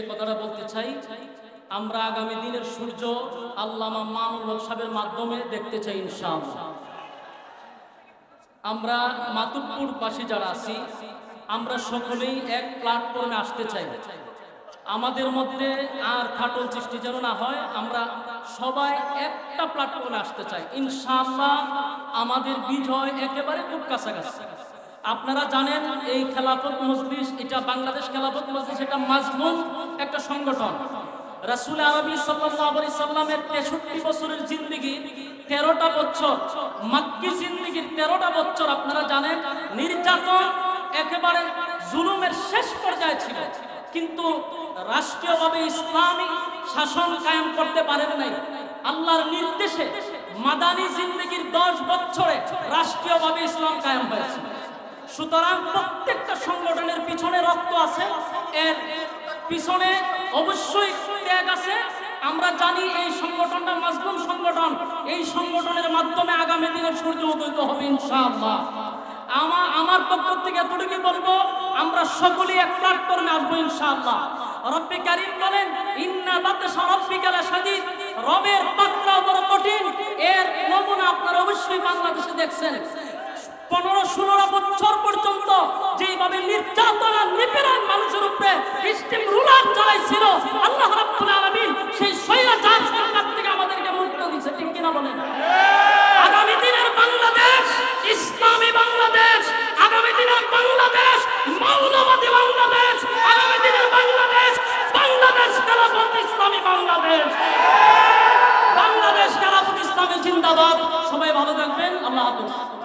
যে কথাটা বলতে চাই, আমরা আগামী দিনের সূর্য আল্লামা মামুল সাহেবের মাধ্যমে দেখতে চাই ইনশাআল্লাহ। আমরা মাতুবপুর পাশে যারা আছি, আমরা সকলেই এক প্ল্যাটফর্মে আসতে চাই। আমাদের মধ্যে আর খাটল সৃষ্টি যেন না হয়, আমরা সবাই একটা প্ল্যাটফর্মে আসতে চাই। ইনশাআল্লাহ আমাদের বিজয় একেবারে খুব কাছাকাছি। আপনারা জানেন এই খেলাফত মজলিস, এটা বাংলাদেশ খেলাফত মজলিস, এটা মাজমুন একটা সংগঠন। রাসুল আরবি সাল্লামের 63 বছরের জিন্দেগি 13টা বছর, মাক্কি জিন্দেগির 13টা বছর আপনারা জানেন, নির্যাতন একেবারে জুলুমের শেষ পর্যায়ে ছিল। কিন্তু রাষ্ট্রীয়ভাবে ইসলামী শাসন কায়েম করতে পারেন নাই। আল্লাহর নির্দেশে মাদানী জিন্দেগির 10 বছরে রাষ্ট্রীয়ভাবে ইসলাম কায়েম হয়েছে। সুতরাং প্রত্যেকটা সংগঠনের পিছনে রক্ত আছে। এর পিছনে অবশ্যই ত্যাগ আছে। আমরা জানি এই সংগঠনটা মাজলুম সংগঠন। এই সংগঠনের মাধ্যমে আগামী দিনে সূর্য উদয় হবে ইনশাআল্লাহ। আমার আমার পক্ষ থেকে এতটুকু বলব, আমরা সকলেই এক প্ল্যাটফর্মে আসব ইনশাআল্লাহ। রব্বি কারীম বলেন, ইন্না বাতাসা রব্বিকা লাশাদীদ। রবের চলেছে স্টিম রুলার চালাইছিল আল্লাহ রাব্বুল আলামিন সেই স্বৈরাচার সরকার থেকে আমাদেরকে মুক্ত দিয়েছে ঠিক কিনা বলেন? আগামী দিনের বাংলাদেশ, ইসলামী বাংলাদেশ, আগামী দিনের বাংলাদেশ, মৌলবাদী বাংলাদেশ, আগামী দিনের বাংলাদেশ বাংলাদেশ খেলাফত ইসলামী বাংলাদেশ। বাংলাদেশ খেলাফত ইসলামী জিন্দাবাদ। সবাই ভালো থাকবেন। আল্লাহ হাফেজ।